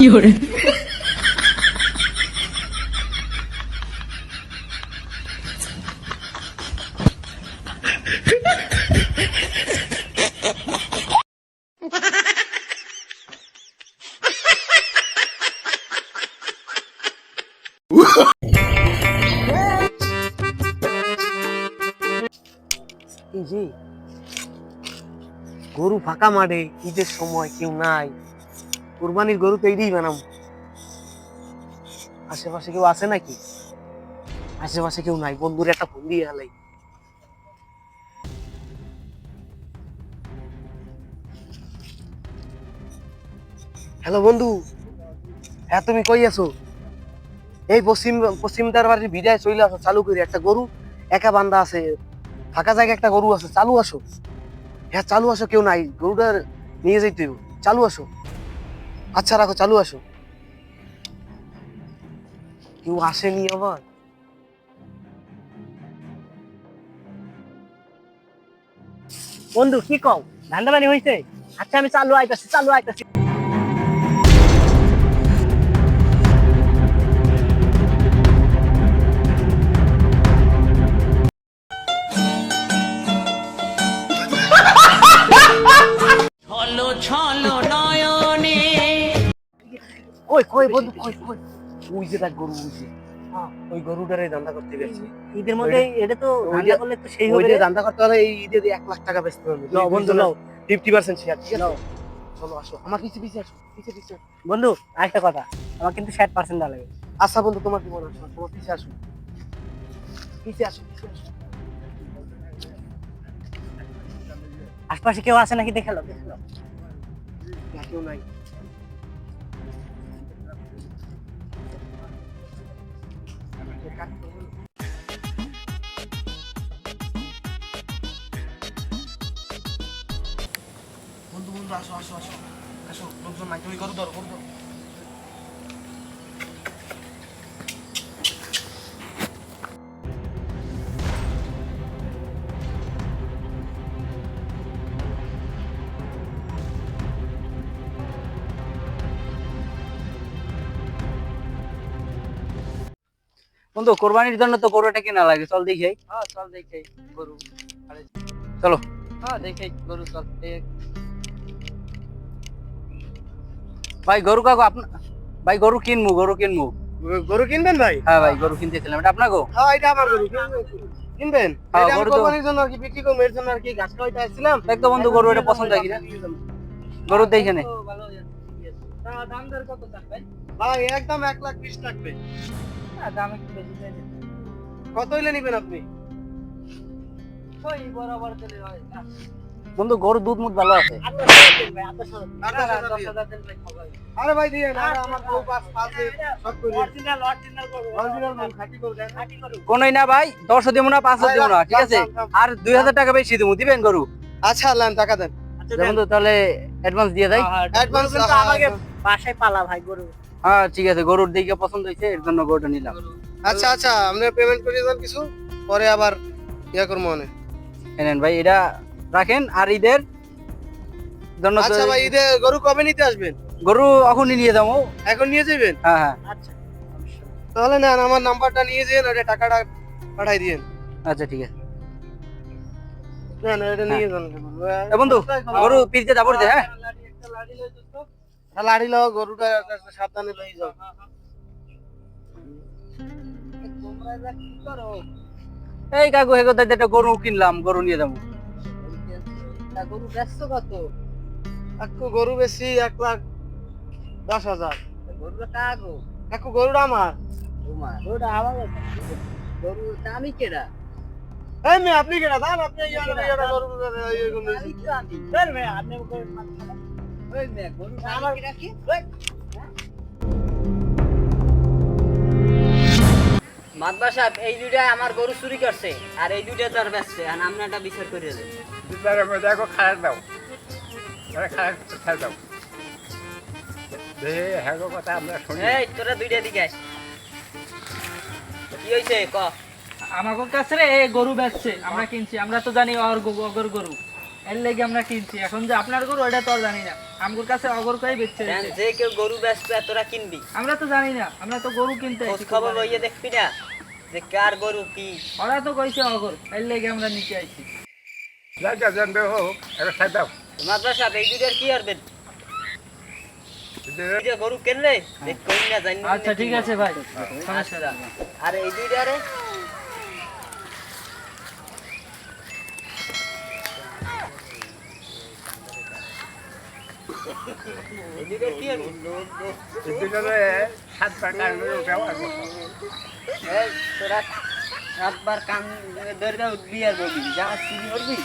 有人，এই যে গরু ফাঁকা মাঠে ঈদের সময় কেউ নাই। কুরবানির গরু তো এইটাই বানাম আশেপাশে কেউ আছে নাকি? আশেপাশে কেউ নাই। বন্ধুর, একটা ফোন দিয়ে হালাই। হ্যালো বন্ধু হ্যাঁ তুমি কই আছো? এই পশ্চিম পশ্চিম দরবারের ভিড়ায় চলে আসো চালু করে একটা গরু। একা বান্দা আছে, ফাঁকা জায়গায় একটা গরু আছে, চালু আসো হ্যাঁ চালু আসো কেউ নাই। গরুটা নিয়ে যাইতে। চালু আসো আচ্ছা রাখো, চালু আসো। কেউ আসেনি আবার? বন্ধু, কি কও? ধান্দা হয়েছে আচ্ছা আমি চালু আইতাছি চালু আইতাছি। কই কই বন্ধু কই কই? ওই যে দেখ গরু ওই যে ওই গরুটারে ধান্দা করতে গেছি। ঈদের মধ্যে এটা তো ওই ধান্দা করলে তো সেই ওই হবে যে রে। ধান্দা করতে হলে এই ঈদে দিয়ে এক লাখ টাকা বেচতে হবে। নাও, বন্ধু, নাও। ফিফটি পার্সেন্ট শেয়ার ঠিক আছে? চলো আসো। আমার পিছে পিছে আসো পিছে পিছে বন্ধু আরেকটা কথা। আমার কিন্তু ষাট পার্সেন্ট দেওয়া লাগে। আচ্ছা বন্ধু তোমার কি মনে হয়? তোমার পিছে আসো। পিছে আসো পিছে আসো। আশপাশে কেউ আছে নাকি? দেখে লো দেখে লো। কেউ নাই। বন্ধু বন্ধু আসো আসো আসো। আসো লোকজন নাই তুমি করো ধরো করো বন্ধু কোরবানির জন্য তো গরুটা কেনা লাগে। চল দেখি হ্যাঁ চল দেখে গরু। চলো। হ্যাঁ দেখে গরু চল ভাই গরু কাকু আপনার ভাই গরু কিনবো গরু কিনবো গরু কিনবেন ভাই? হ্যাঁ ভাই গরু কিনতেছিলাম। এটা আপনাকে হ্যাঁ এটা আমার গরু কিনবেন। হ্যাঁ, গরু কোরবানির জন্য আর কি বিক্রি করব এর জন্য আর কি গাছ খাওয়াইতে আসছিলাম। দেখ তো বন্ধু গরু এটা পছন্দ হয় কিনা? গরু দেখে নে দাম দর কত থাকবে ভাই? একদম এক লাখ বিশ থাকবে দাম একটু বেশি চাই কত হইলে নিবেন আপনি? বন্ধু গরু দুধ মুধ ভালো আছে? আরে ভাই দিয়ে না আমার বউ পাঁচ পাঁচ সব করি অরিজিনাল মাল খাঁটি করে দেন কোনই না ভাই দশও দিব না দিব না ঠিক আছে? আর দুই হাজার টাকা বেশি দিব দিবেন গরু? আচ্ছা আল্লাহ টাকা দেন। যে বন্ধু তাহলে অ্যাডভান্স দিয়ে দেয়। অ্যাডভান্স আমাকে বাসায় পালা ভাই গরু। হ্যাঁ ঠিক আছে গরুর দিকে পছন্দ হয়েছে এর জন্য গরুটা নিলাম। আচ্ছা আচ্ছা আপনি পেমেন্ট করে দেন কিছু পরে আবার ইয়া করব মনে এনেন ভাই এটা রাখেন আর ঈদের জন্য আচ্ছা ভাই ঈদে গরু কবে নিতে আসবেন? গরু এখনই নিয়ে যাব। এখন নিয়ে যাবেন? হ্যাঁ হ্যাঁ। তাহলে না আমার নাম্বারটা নিয়ে যেন ওটা টাকাটা পাঠাই দিয়েন। আচ্ছা ঠিক আছে। না না এটা নিয়ে যান। এ বন্ধু গরু পিড়তে যাব যে লাড়ি লাও গরুটা সাবধানে লই যাও। এই কাকু হেগো দাদা একটা গরু কিনলাম গরু নিয়ে যাব। গরু কত? গরু বেশি এক লাখ দশ হাজার। গরুটা কাকু? একটু গরুটা আমার। গরুটা আমার গরু আমি কেডা? এই মেয়ে আপনি কেনা দান আপনি গরু মাদবা সাহেব এই দুইটা আমার গরু চুরি করছে আর এই দুইটা তার বেচছে আর আমরা একটা বিচার করে দেন বিচারের মধ্যে এখন খারাপ দাও। আরে খারাপ খারাপ দাও। দেখে হ্যাঁ গো কথা আমরা শুনি। এই তোরা দুইটা দিকে আস কি হইছে ক? আমাকে কাছে রে গরু বেচছে আমরা কিনছি আমরা তো জানি ওর গরু ওর গরু। এর লেগে আমরা কিনছি। এখন যে আপনার গরু ওটা তো জানি না। আমগুর কাছে অগর করে বেচছে যে কেউ গরু বেচবে তোরা কিনবি। আমরা তো জানি না আমরা তো গরু কিনতে খবর লইয়ে দেখবি না যে কার গরু কি। ওরা তো কইছে অগর এর লেগে আমরা নিতে আইছি। যাই যা জানবে হোক একটা খাই দাও। মাদ্রাস সাহেব এই দুইটার কি করবেন গরু কিনলে দেখ কই না জানি না আচ্ছা ঠিক আছে ভাই সমস্যা আচ্ছা আর এই দুইটারে এই দুইটার কি করবি এদিকে সাতবার কান ধরে আর বলবি যা চুরি করবি।